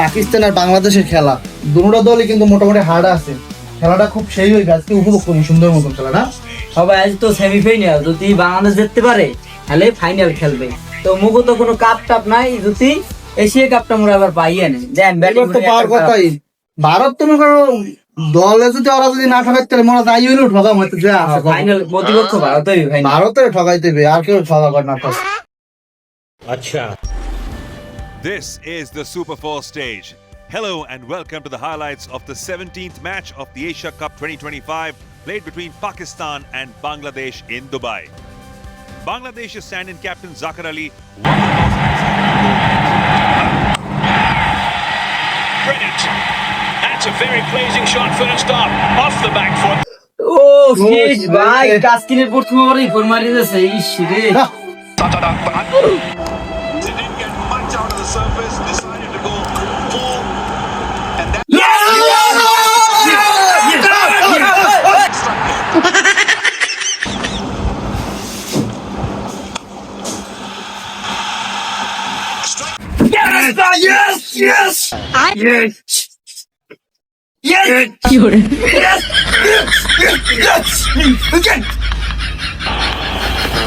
পাকিস্তান আর বাংলাদেশের খেলা দুটো দলই কিন্তু মোটামুটি হার্ড আছে। খেলাটা খুব সেই হয়ে গেছে উপভোগ করুন সুন্দর মতন খেলাটা। সবাই আজ তো সেমিফাইনাল যদি বাংলাদেশ জিততে পারে তাহলে ফাইনাল খেলবে। তো মুখো তো কোনো কাপ টাপ নাই যদি এশিয়া কাপটা মোরা আবার পাইয়ে নেই দেন ব্যাটিং তো পাওয়ার কথাই ভারত তুমি করো দলে যদি ওরা যদি না ঠকাইতে তাহলে মনে যাই হইলেও ঠকাম হয়তো যে। ফাইনাল প্রতিপক্ষ ভারতই ফাইনাল ভারতের ঠকাইতে আর কেউ ঠকাবার না ঠক This is the Super 4 stage. Hello and welcome to the highlights of the 17th match of the Asia Cup 2025 played between Pakistan and Bangladesh in Dubai. Bangladesh's stand-in captain Zakar Ali won the toss and decided to go Brilliant. That's a very pleasing shot first up. Off the back foot. ও শেষ ভাই কাস্কিনের প্রথম ওভারেই four মারি দিয়েছে ইস রে surface, decided to go full, and that. Yeah! Yes! Yes! I yes! Yes! You're yes! Yes! Yes! Yes! Again!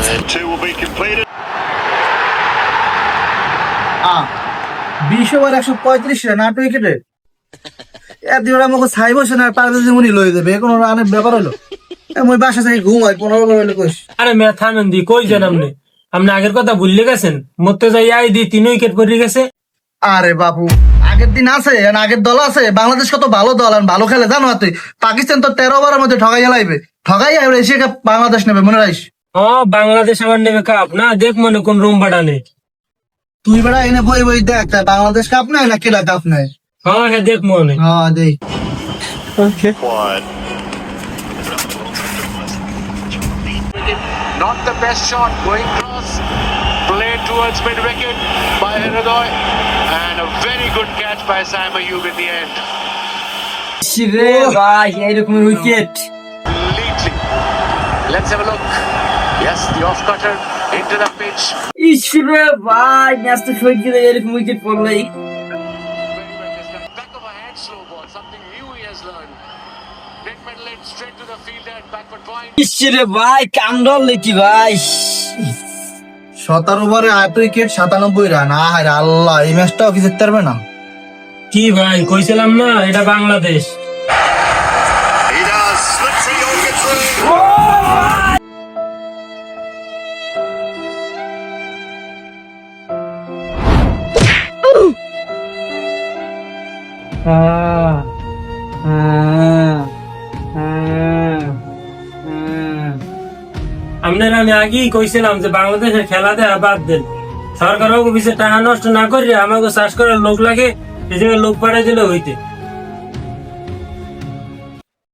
And two will be completed. Ah. বিশ over একশো পঁয়ত্রিশ run আট উইকেটে। এদিন আমাকে ছাই বসে না লয়ে দেবে কোনো রানের ব্যাপার হলো? মই বাসা থেকে ঘুম হয় পনেরো ওভার হলে কইস। আরে মেয়া থামেন দি কই যান আপনি? আপনি আগের কথা ভুললে গেছেন। মরতে যাই আই দি তিন উইকেট পড়ে গেছে। আরে বাবু আগের দিন আছে আর আগের দল আছে। বাংলাদেশ কত ভালো দল আর ভালো খেলে জানো তুই? পাকিস্তান তো তেরো ওভারের মধ্যে ঠগাই লাইবে। ঠগাই এশিয়া কাপ বাংলাদেশ নেবে মনে রাখিস? ও বাংলাদেশ আমার নেবে কাপ। না দেখ মনে কোন রুম ভাড়া নেই তুই বেড়া এনে বই বই দেখ তা বাংলাদেশ কাপ নাই না কেলা কাপ নাই হ্যাঁ হ্যাঁ দেখ মনে হ্যাঁ দেই One. Not the best shot going cross. Played towards mid wicket by Hiradoy. And a very good catch by Sam Ayub in the end. রে ভাই এইরকম wicket Completely. Let's have a look. Yes, the off cutter into the pitch. ইস রে ভাই match তো সহ্য করে এরকম উইকেট পড়লেই Very well. Just the back of a hand slow ball. Something new he has learned. Net middle it straight to the fielder at backward point. ভাই কামড়ল কি ভাই সতেরো ওভারে আট উইকেট সাতানব্বই রান আহারে আল্লাহ এই ম্যাচটাও কি পারবে না কি ভাই কইছিলাম না এটা বাংলাদেশ আপনার আমি আগেই কইছিলাম যে বাংলাদেশের খেলা দেয়া বাদ দেন। সরকার বিষয়ে টাকা নষ্ট না করে আমাকে চাষ করার লোক লাগে, এই লোক পাঠাই দিলে হইতে।